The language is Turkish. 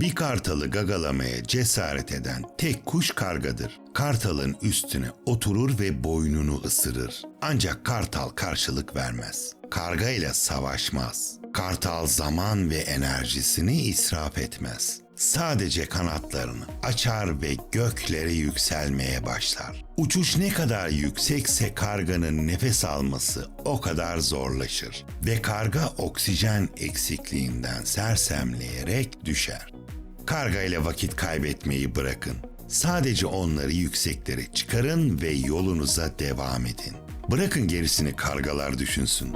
Bir kartalı gagalamaya cesaret eden tek kuş kargadır. Kartalın üstüne oturur ve boynunu ısırır. Ancak kartal karşılık vermez. Karga ile savaşmaz. Kartal zaman ve enerjisini israf etmez. Sadece kanatlarını açar ve göklere yükselmeye başlar. Uçuş ne kadar yüksekse karganın nefes alması o kadar zorlaşır ve karga oksijen eksikliğinden sersemleyerek düşer. Karga ile vakit kaybetmeyi bırakın. Sadece onları yükseklere çıkarın ve yolunuza devam edin. Bırakın gerisini kargalar düşünsün.